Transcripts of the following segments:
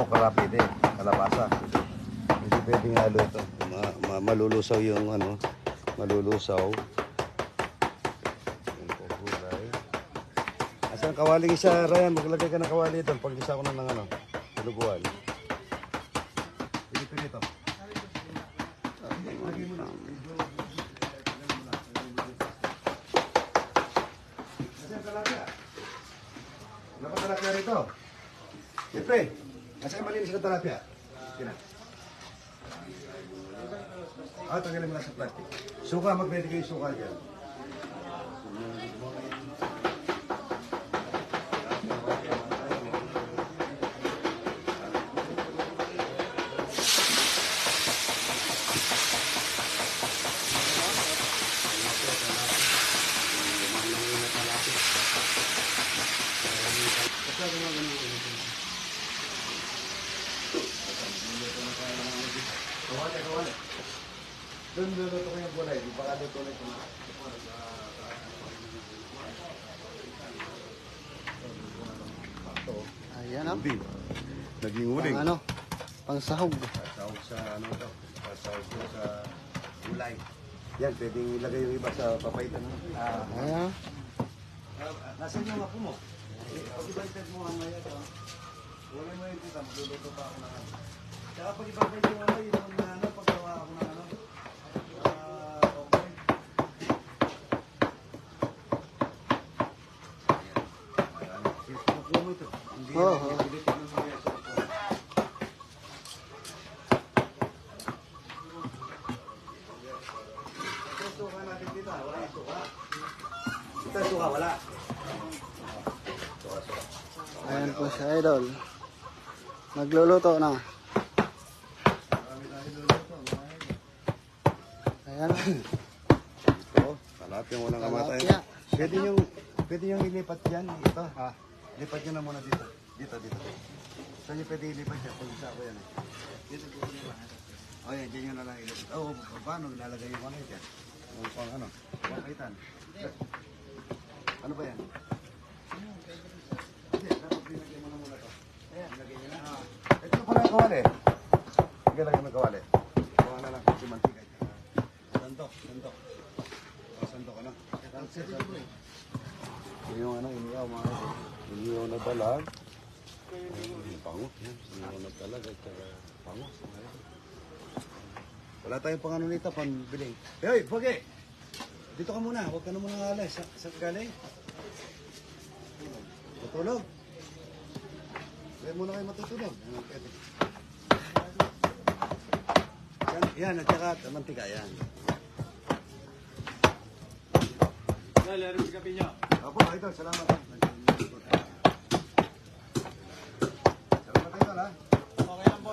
o karapide, kalabasa. Hindi pwedeng halo ito. Ma, ma, malulusaw yung ano, malulusaw. Asan kawaling isa, Ryan? Maglagay ka ng kawali doon. Pag isa ko na ng ano, luguan. Pilipin ito. Asan talapia? Wala pa talapia rito. Siyempre, talapia? Kina. Ah, tanggalin mo na sa plastic. Suka, mag-ready kayo suka dyan. Kawali, kawali. Doon luluto ko yung gulay. Di baka luto ulit yung Ayan ah. Hindi. Naging uling. Pang ano? Pang sahog. Sasawag sa ano to. Ko sa gulay. Yan, pwedeng ilagay yung iba sa papaitan. Ah, Ayan. Nasaan yung apo mo? Eh, Pag-ibaliktad mo ang maya ito. Wala mo yung tita, magluluto pa ako ng ano. Tsaka pag-ibaliktad mo ang yung Oo, sa upo. Ito suka wala. Ayan po si Idol. Nagluluto na. Ayan. Ito, talapia walang kamatay. Pwede yung, pwede yung ilipat yan, ito. Ah. Lipat nyo na muna dito. Nyo pwede ilipat yan? Pag isa ko yan. Dito, dito, dito. O yan, dyan nyo na lang ilipat. Oo, oh, paano ilalagay yung ano yan? Yung pang ano? Pang kaitan. Ano ba yan? Hindi, dapat binagay mo na muna to. Ayan, lagay nyo na. Ito na pala yung kawali. Sige lang yung kawali. Kuha na lang si mantika. Sandok, sandok. O, sandok ano? Ito yung ano, iniyaw mga ito. Iniyaw na balag. Pango. yan. Iniyaw na balag at saka pango. ito. Wala tayong pang ano nito, pambiling. Hey, Boge! Dito ka muna, huwag ka na muna alas. Sa, sa galing. Matulog. Kaya muna kayo matutulog. Pwede. Yan, yan, at saka mantika, yan. Lalo si kape niyo. Opo, idol, salamat. Salamat, idol, ha? Okay lang po.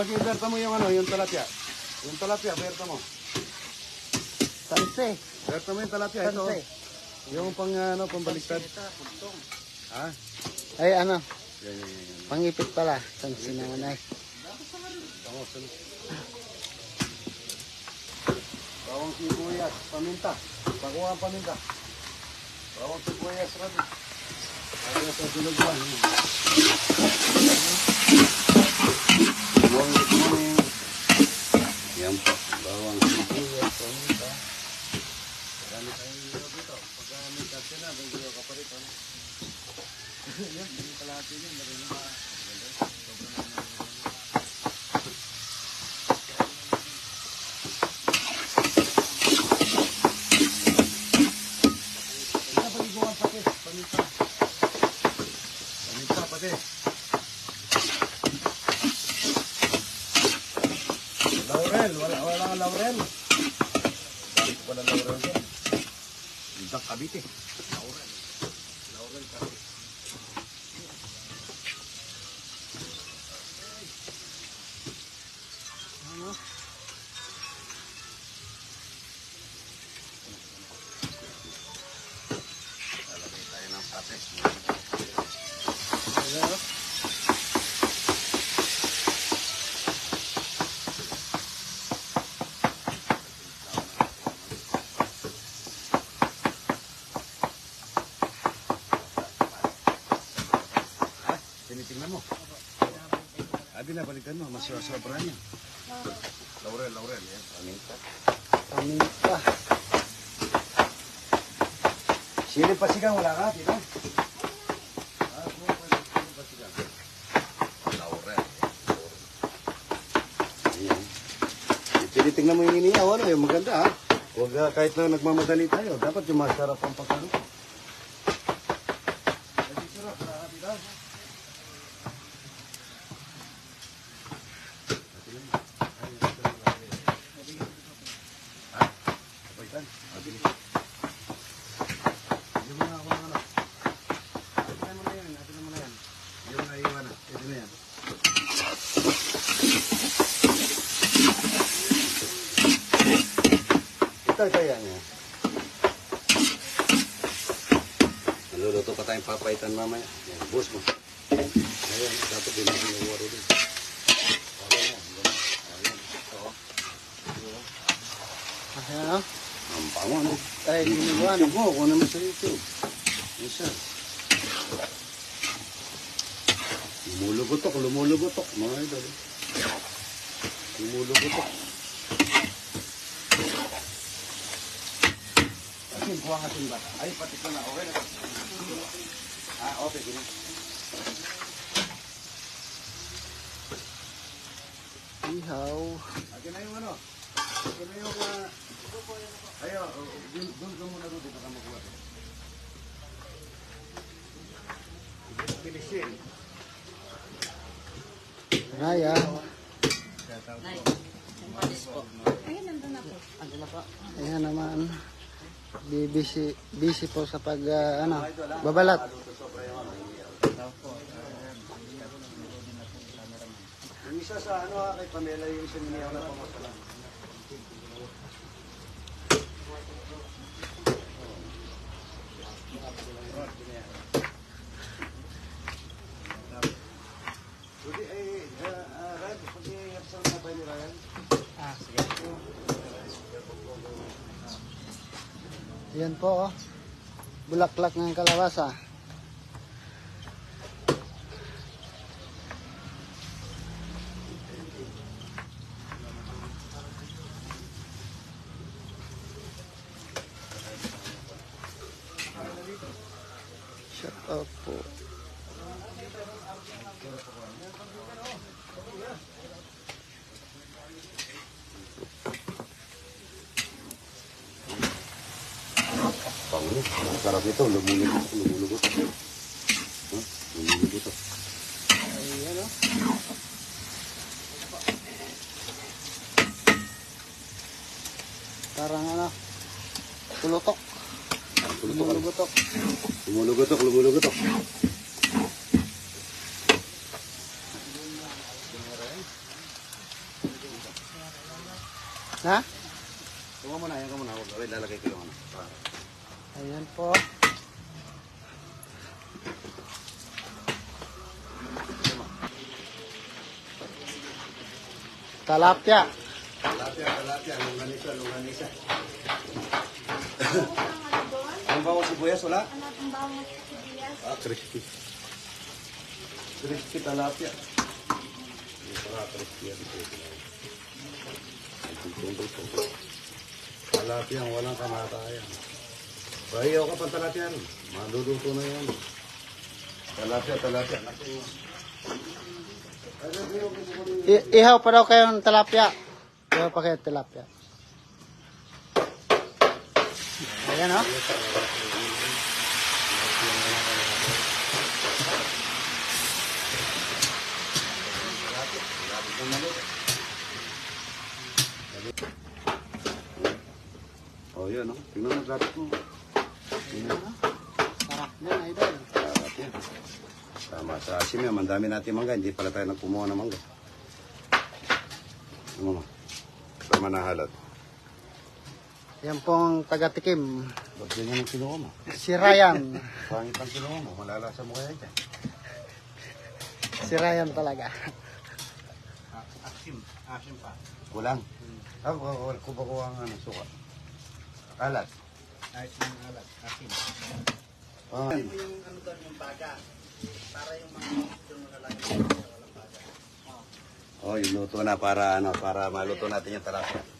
Pag iberta mo yung ano, yung talapia. Yung talapia, berta mo. Tanse. Berta mo yung talapia, ito. Tanse. Yung pang ano, pambaliktad. Ha? Ay ano? Yan, yan, yan. yan. Pangipit pala. Tanse naman ay. Bango, sino? Bawang sibuyas, paminta. Pakuha ang paminta. Bawang sibuyas, rabi. Kaya sa sinugban. Bawang Vamos, vamos. Binabalikan mo. Mas sobra niya. Laurel, laurel. Yan, paminta. Paminta. Sili pasigang wala ka, di ba? Tinitingnan mo yung iniyaw, ano, yung maganda ha. Huwag ah, kahit na nagmamadali tayo, dapat yung masarap ang pagkano. Ay, sarap, ah, di ba? Ha? Kapag yan. Hindi mo na ako ng ano. Atin mo na yan, atin mo na yan. Yung naiwan na, ito na yan. Ito, ito yan. Naluluto pa tayong papaitan mamaya. Yan, bus mo. Ayan, dapat din yung waro din. Ayan, ayan. Ayan, ito. Ayan o. Pango, ano? Ay, ginagawa YouTube mo, kunin mo sa YouTube. Isa. Lumulugotok, lumulugotok, mga idol. Lumulugotok. Asin, kuha asin ba? Ay, pati ko na, okay na. Ah, okay, gina. Ihaw. Akin na yung ano. Akin na yung... Uh, doon ka muna doon, dito ka makuha. Bilisin. Raya. Ayan naman. Busy, busy po sa pag, ah, ano, babalat. Yung isa sa ano ha, kay Pamela yung isa niniyaw na pamasala. Hindi, ay, uh, uh, Rad, pag-iapsan na ba ni Ryan? Ayan po, oh. Bulaklak ng kalawasa. Shut up po. Pangulo, sarap ito, lumulugot, lumulugot. Huh? Lumulugot. Ayan, oh. Parang ano, tulutok. Lumulugot. Lumulugutok. Lumulugotok, lumulugotok. Ha? Tunga mo na, yan ka muna. Wait, lalagay ko yung ano. Ayan po. Talapia, lungganisa, lungganisa. Ang bawang sibuyas, wala? Ah, crispy. Crispy talapia. Yung para crispy yan. Ang. Talapia, ang walang kamatayan. Bahiyaw ka pang talapia rin. Maluluto na yan. Talapia, talapia. Naku. Ihaw pa daw kayo ng talapia. Ihaw pa kayo ng talapia. Ayan oh. Oh, yun, no? Tingnan mo traffic mo. Tingnan mo. Sarap yan, idol. Sarap yan. Tama sa asim yan. Mandami natin mangga. Hindi pala tayo nagkumuha ng mangga. Ano mo? Tama na halat. Yan pong taga-tikim. Ba't ganyan ang kinuha mo? Si Ryan. Pangit ang kinuha mo. Malalasa mo kaya dyan. Si Ryan talaga. Asim. Asim pa. Kulang. Ah, wala ko ba kuha ang ano, suka? Kalat. Asim ng alat. Asim. Ah, Yung ano doon, yung baga. Para yung mga yung malalaki. Oh, yung luto na para ano, para maluto natin yung talapia.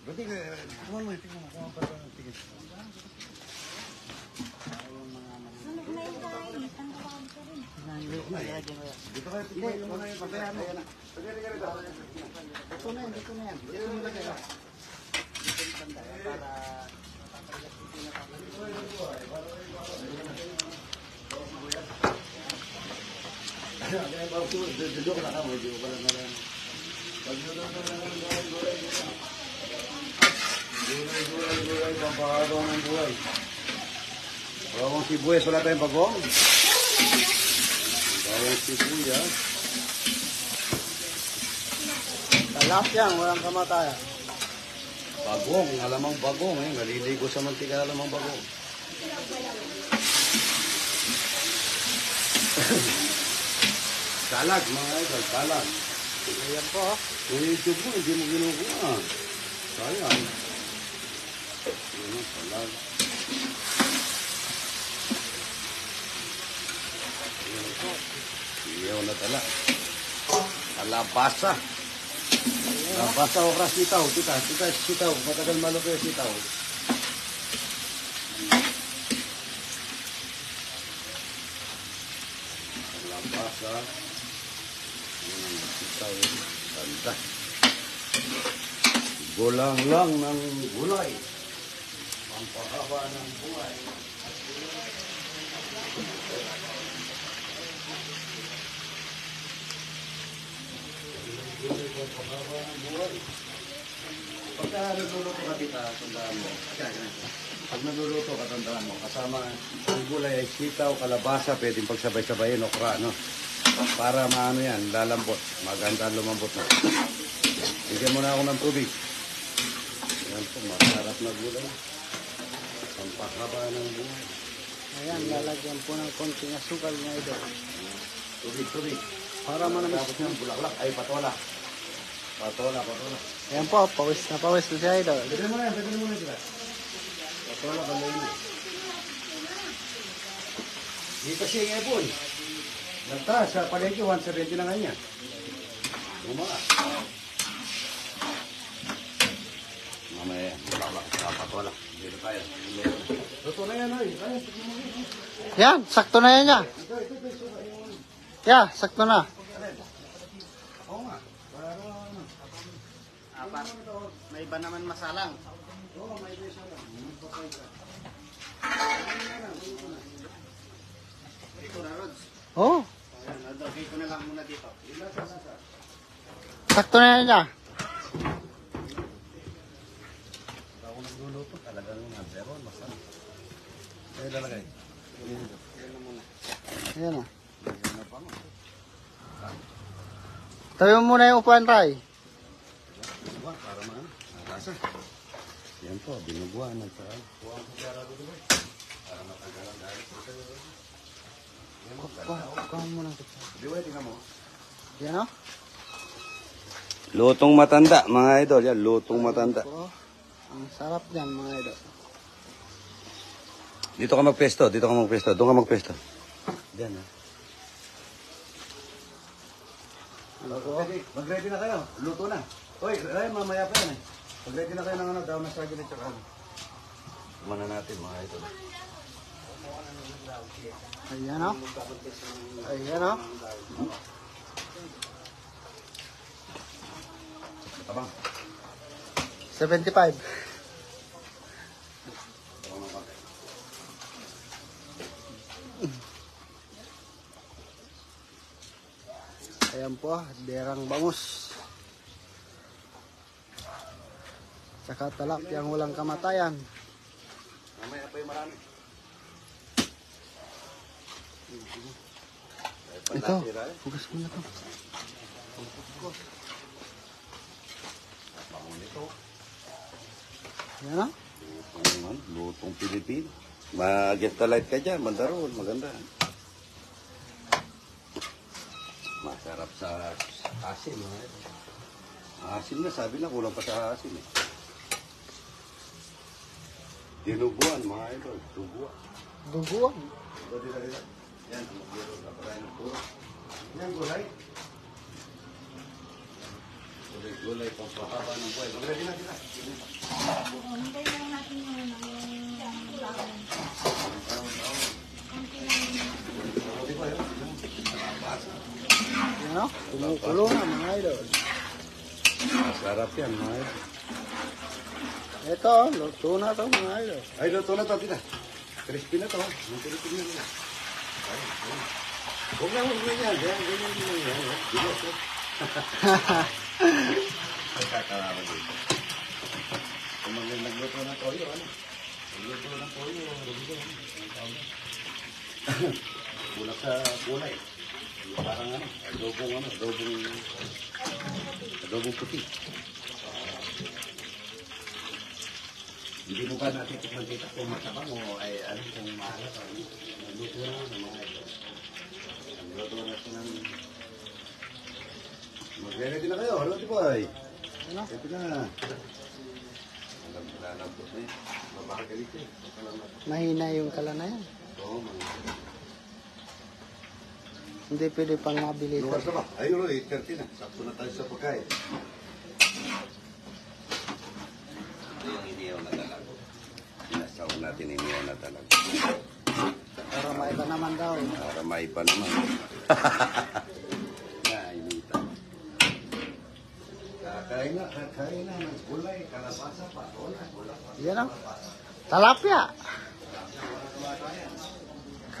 Buti ka, kuha mo, tingnan mo, kuha pa ito ng tigil. Dito kayo, tingnan mo na yung pagkayan mo. Sige, sige, sige. Dito na yan, dito na yan. Dito na lagay. oh. Dito yung banda, para Duduk na ka mo, di ko pala na lang. Pag duduk na lang, gulay, gulay, gulay. Gulay, gulay, gulay, pampahaba ng gulay. Bawang sibuyas, wala tayong bagong. Bawang sibuyas. Talapyang, walang kamatayan. Bagong, alamang bagong. Eh. Naliligo sa mantika, alamang bagong. Salag, mga idol, salag. Ayan po. YouTube mo, hindi mo ginukuha. Sayang. Yun po. Iyaw na tala. Alabasa. Alabasa o sitaw. Tita, tita, sitaw. Matagal malaki yung sitaw. Alabasa. Ang sitaw. Ganda. Gulang lang ng gulay. Pampahaba ng buhay. Pampahaba ng buhay. Pagka nagluluto ka tita, tandaan mo. Pag nagluluto ka, tandaan mo. Kasama ang gulay ay sitaw, kalabasa, pwedeng pagsabay-sabayin, okra, no? Para maano yan, lalambot. Maganda ang lumambot na. Bigyan mo na ako ng tubig. Yan po, masarap na gulay. Pampahaba ng buhay. Ayan, lalagyan po ng konting asukal na ito. Tubig, tubig. Para manamis. Tapos ng bulaklak, ay patola. Patola, patola. Ayan po, pawis na pawis na siya ito. Pwede mo na yan, pwede mo na sila. Patola, balay na. Dito siya yung epon. Nagtaas sa palengke, 170 na nga niya. Bumaas. Mamaya bulaklak, patola. Dito tayo. Luto na yan, mo yan. Yan, sakto na yan niya. Yeah, sakto na. Oo nga. Para ano. Apat. May iba naman masalang. Oo, may beso lang. Ito na, Rods. Oh, Ayan, lagay ko na lang muna dito. Sakto Sakto na yan niya. Ako nagluluto, talagang number one, masarap. Kaya lalagay. Ayan. Yan na. Tayo muna yung upuan. Diba? Para maano? Nagasa. Yan po, binubuan ng saka. Kuha ko siya rado diba? Para matanggal ang sa'yo. Yan mo, ba, tingnan. Yan o. Lutong matanda, mga idol. Yan, lutong matanda. Ang sarap niyan, mga idol. Dito ka magpesto, dito ka magpesto. Doon ka magpesto. Diyan, ha? Mag-ready na kayo. Luto na. Hoy, ay, mamaya pa yan eh. Mag-ready na kayo ng ano, daw na sa gilid tsaka ano. Kumana natin mga idol. Ayan o. Ayan o. Tabang. 75. Tabang ng konti. Ayan po, derang bangus. Tsaka talapyang walang kamatayan. Mamaya pa yung marami. Ito, hugas mo na to. Bango nito. Yan o. Lutong, Pilipino. Mag-get the light ka dyan, mandaron, maganda. Sa asin. Mga idol. Asin na, sabi na, kulang pa sa asin. Eh. Dinuguan, mga idol. Duguan. Duguan. Dito, dito, dito. Yan. Yan, gulay. Gulay, gulay, pampahaba ng buhay. Magready na sila. Hintayin lang natin yung ano, yung baon. Buti pa yun. Yan o. Kumukulo na mga idol. Masarap yan, mga idol. Ito, luto na to mga idol. Ay, luto na to, tita. Crispy na to. Crispy na ay. Huwag na, huwag na yan. Yan, ganyan, ganyan, yan. oh. Bilis, oh. Ay, kakalaman dito. Kung mag nagluto ng toyo, ano? Nagluto ng toyo, tawag na. Kulang sa kulay. Parang ano, adobong ano, adobong, adobong puti. Hindi mo ba natin tikman dito kung matabang o ay ano kung maalat o ano. Nagluto na ng mga ito. Nagluto na ito ng... Mag-ready na kayo, ba ay? Ano? Ito na. Alam ko na yun. Mabakalit eh. Salamat. Mahina yung kala na yan. Hindi pwede pang mabilis. Luwas na ba? Ayun, 8.30 na. Sakto na tayo sa pagkain. Ito yung iniyaw na dalago. Sinasaw natin iniyaw na dalago. Para maiba naman daw. Para may pa naman. Nainita. Kakain na, kakain na gulay, kalabasa pa. Wala pa. Yan o. Talapia.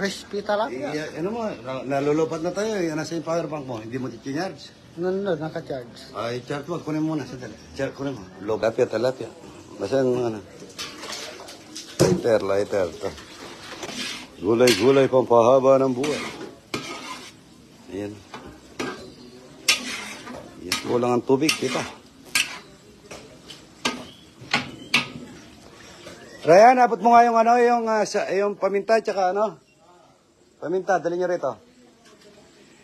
Crispy talapia. Eh, ano mo, na- nalulupad na tayo. Yan nasa yung power bank mo. Hindi mo charge Nandun, naka-charge. Ay, charge mo. Kunin mo muna. Sandali. Charge, kunin mo. Low. Talapia, talapia. Basta yung ano. Lighter, lighter. Ito. Gulay, gulay, pampahaba ng buhay. Ayan. Yan, kulang ang tubig, kita. Ryan, abot mo nga yung ano, yung, ah, sa, yung paminta, tsaka ano? Paminta, dali nyo rito.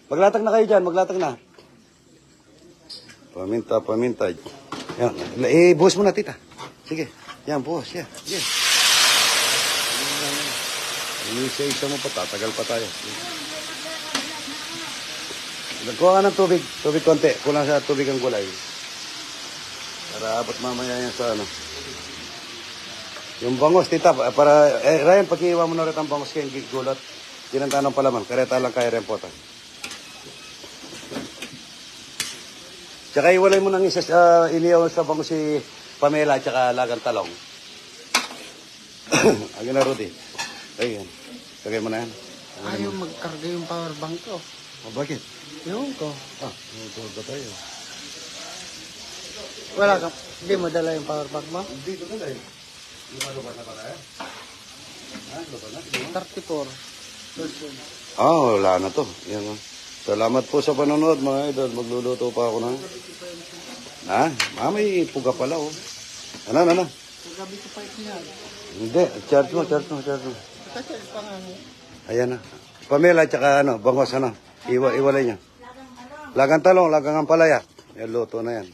Maglatag na kayo dyan, maglatag na. Paminta, paminta. Yan, eh, buhos mo na, tita. Sige, yan, buhos, yan. Sige. Inisa-isa mo pa, tatagal pa tayo. Nagkuha ka ng tubig, tubig konti. Kulang sa tubig ang gulay. Para abot mamaya yan sa ano. Yung bangos, tita, para, eh, Ryan, pag-iiwa mo na rin ang bangos kayong gulot. Tinanta ng palaman, kareta lang kaya rin po ta. Tsaka iwalay mo nang isa sa iniyaw sa bangos si Pamela tsaka Lagang Talong. Agin na, Rudy. Ayun. Lagay mo na yan. Ayaw magkarga yung power bank ko. O, bakit? Ewan ko. Ah, ito ba tayo? Wala ka. Hindi mo dala yung power bank mo? Dito na tayo. Di ba lupa na pala eh? Ah, lupa na. 34. Ah, wala na to. Yan ah. Salamat po sa panonood mga idol. Magluluto pa ako ng... Ha? Ah, may puga pala oh. Ano, ano, ano? Gabi ko pa yan. Hindi, charge mo, charge mo, charge mo. Kasi pa nga. Ayan na. Pamela, tsaka ano, bangos ano. Iwa, iwalay niya. Lagang talong, lagang ang palaya. Yan, luto na yan.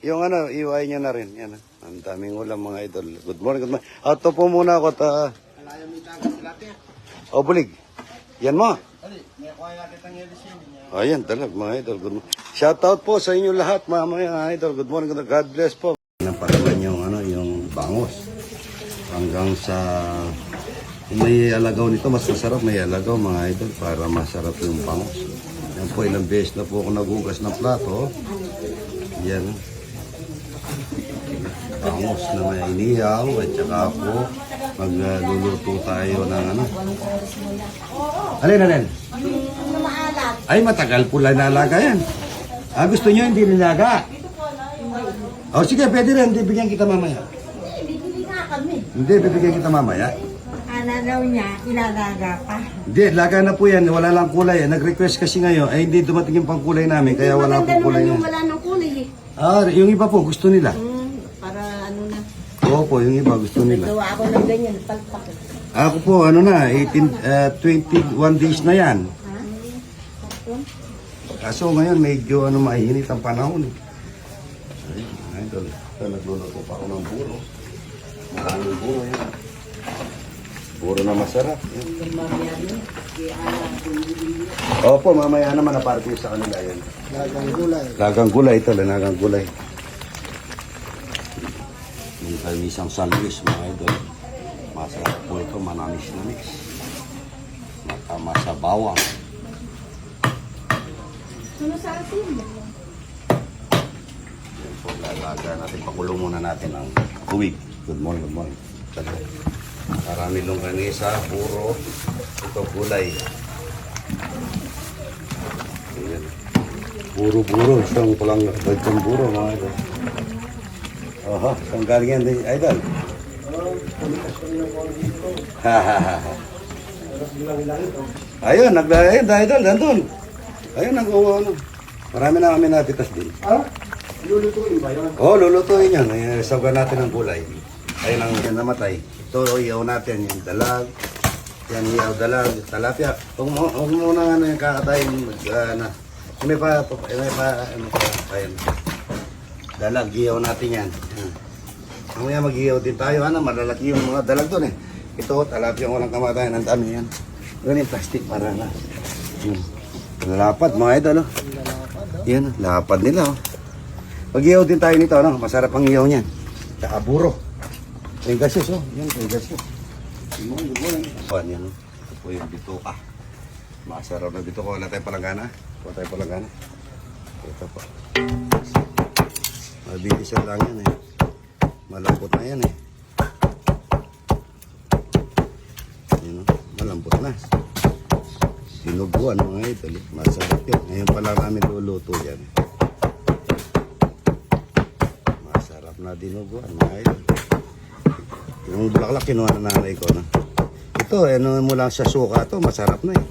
Yung ano, iway niya na rin. Yan ah. Ang daming ulam mga idol. Good morning, good morning. Auto po muna ako. Ta... Alayo may tagas sila tiya. O, bulig. Yan mo. Ayan, talag mga idol. Good morning. Shout out po sa inyo lahat mga mga idol. Good morning. God bless po. Napalaman yung ano, yung bangos. Hanggang sa may alagaw nito, mas masarap may alagaw mga idol para masarap yung bangos. Yan po, ilang beses na po ako nagugas ng plato. Yan. Bangos na may inihaw at saka po magluluto tayo ng ano. Alin, alin? Ay, matagal po lang nalaga yan. Ah, gusto nyo hindi nilaga? Oh, sige, pwede rin. Hindi, bigyan kita mamaya. Hindi, bibigyan kita mamaya. Ana, daw niya, ilalaga pa. Hindi, laga na po yan. Wala lang kulay. Nag-request kasi ngayon, ay hindi dumating yung pangkulay namin, kaya wala Maganda po kulay naman yung yan. wala ng kulay eh. Ah, yung iba po, gusto nila. Hmm, para ano na. Oo po, yung iba gusto nila. Gawa ako ng ganyan, palpak. Ako po, ano na, 18, ah, 21 days na yan. Ha? Kaso ngayon, medyo ano, mainit ang panahon. eh. Ay, idol. Nagluluto pa ako ng buro. Maraming buro yan. Buro na masarap. Yan. Opo, mamaya naman na party sa kanila yan. Lagang gulay. Lagang gulay ito, lanagang gulay. Tayo isang sandwich, mga idol. Masarap po ito, manamis-namis. Matama sa bawang. Ano sa atin? Yan po, lalaga natin. Pakulo muna natin ang tuwig. Good morning, good morning. Marami longganisa, puro. Ito gulay. Puro-puro. Isang pulang bagtong puro, mga idol. Oho, saan galing yan, idol? Ha, ha, ha, ha. Ayun, naglayan, idol, nandun. Ayun, nag-uwa, ano. Marami na kami napitas din. Ah? Lulutuin ba yun? Oo, oh, lulutuin yan. Ay, Sawagan natin ng gulay. Ayun ang yan namatay. Ito, iyaw natin yung dalag. Yan, iyaw dalag, talapia. Huwag mo, huwag mo na ano yung kakatayin. Uh, na. May pa, may pa, ano pa, ayun. Dalag, iyaw natin yan. Mamaya mag-iyaw din tayo, ano, malalaki yung mga dalag doon eh. Ito, talapia walang kamatayan, ang dami yan. Ganun plastic para na. Yun. Lapad, mga idol, oh. Yan, lapad nila, oh. Pag-iyaw din tayo nito, ano? Masarap ang iyaw niyan. Tsaka buro. May gasos, oh. Yan, may gasos. Good morning. Oh, yan, oh. Ito po yung. Masarap na bituka. Wala tayong palanggana. Wala tayong palanggana. Ito po. Mabilis lang yan, eh. Malambot na yan, eh. Yan, oh. Malambot na. Sinubuan, mga idol. eh. Masarap yan. Ngayon pa lang namin luluto yan. Masarap na dinuguan, mga idol. Yung bulaklak kinuha na nanay ko na. Ito, ano mo lang sa suka to, masarap na eh.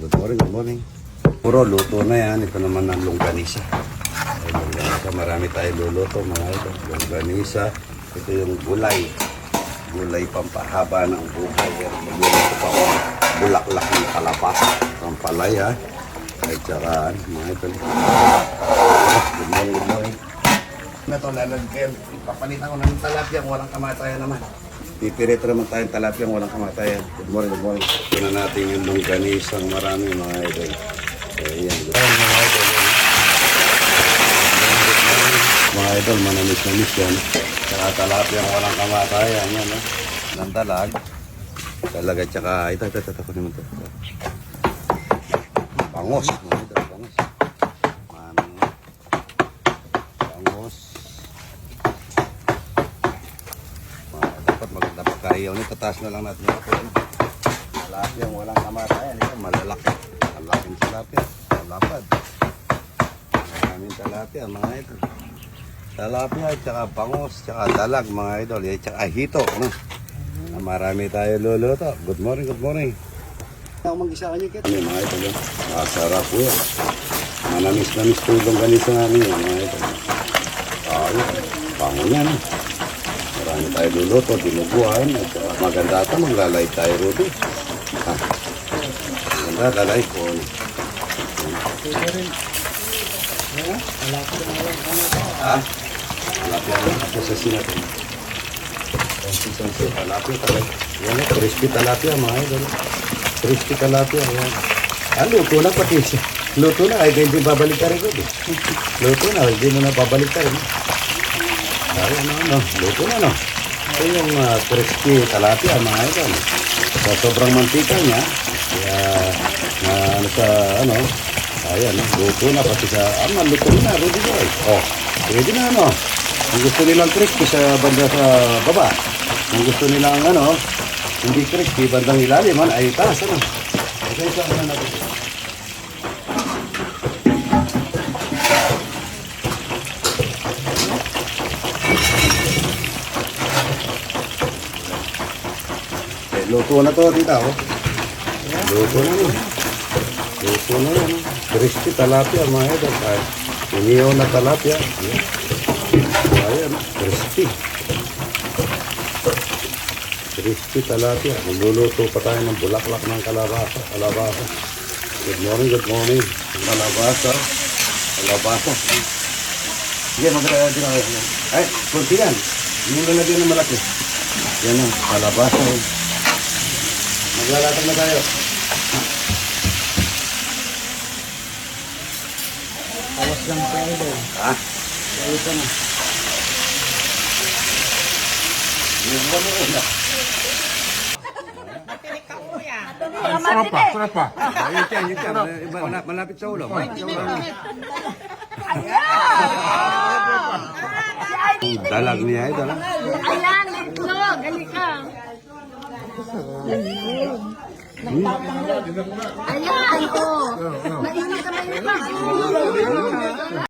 Good morning, good morning. Puro luto na yan. Ito naman ang longganisa. Longganisa. Marami tayo luluto, mga idol. Longganisa. Ito yung gulay. Gulay pampahaba ng buhay. Magluluto pa ako bulaklak ng kalabasa. Pampalaya. Ay, tsaka, ano, mga idol. Good morning, good morning. Na to, lalagyan. Papalitan ko ng talapia kung walang kamatayan naman. Pipirito naman tayong talapia kung walang kamatayan. Good morning, good morning. Ito na natin yung longganisang marami mga idol. Ayan, good morning mga idol. Mga idol, manamis-namis yan. Saka talapia kung walang kamatayan. Yan, eh. Ng dalag. Dalag at saka, ito, ito, ito, ito, ito, ito. Pangos. Mga idol, pangos. Manang, Pangos. Mga, dapat maganda pagkaiyaw nito. Taas na lang natin ito. Tilapia ang walang kamatayan. Ito malalaki. Malaking tilapia. Malapad. Maraming tilapia mga ito. Tilapia at saka pangos, tsaka dalag mga idol. At saka hito. Ano? Ah, Marami tayo luluto. Good morning, good morning. Ako mag-isa kanya kit. Ano yung mga ito yun? Masarap po yan. Manamis-namis po itong ganito namin yung mga ito. Ayun, pango niya no. Marami tayo luluto, dinubuhan. At saka maganda ito, maglalay tayo rito. Ha? Maganda, lalay po. Ha? Malapit ang ako sa sinatin. Consistency, talapia talaga. Yan, eh, crispy talapia mga idol. Crispy talapia, yan. Ah, luto na pati siya. Luto na, ay hindi babalik ka rin ko. Luto na, hindi mo na babalik ka rin. Ay, ano, ano, luto na, no? Ito yung ah, crispy talapia, mga idol. Sa sobrang mantika niya, kaya, na, ano sa, ano, ayan, luto na, pati sa, ah, luto na, ready boy. Oh, ready na, ano? Kung gusto nilang crispy sa banda sa baba, kung gusto nilang, ano, hindi crispy, bandang ilalim, man, ay taas, ano? Okay, so, ano natin? Luto na to, tita, oh. Luto na yun. Luto na oh. Crispy talapia, mga idol. Iniyaw na talapia. Ayan. Ayan, crispy. Crispy talapia. Magluluto pa tayo ng bulaklak ng kalabasa. Kalabasa. Good morning, good morning. Kalabasa. Kalabasa. Sige, magkaya din ako. Ay, kunti yan. Mo lalagyan ng malaki. Yan ang kalabasa. Maglalatag na tayo. Awas lang idol. Ha? Ito na. Buwan mo una. Sarap pa, sarap pa. Yan, yun yan. Iba, malap- Malapit sa ulo. Ulo. Dalag niya ito. ha? Ayan, itlog. Halika. Ayan, oh. Mainit naman yun.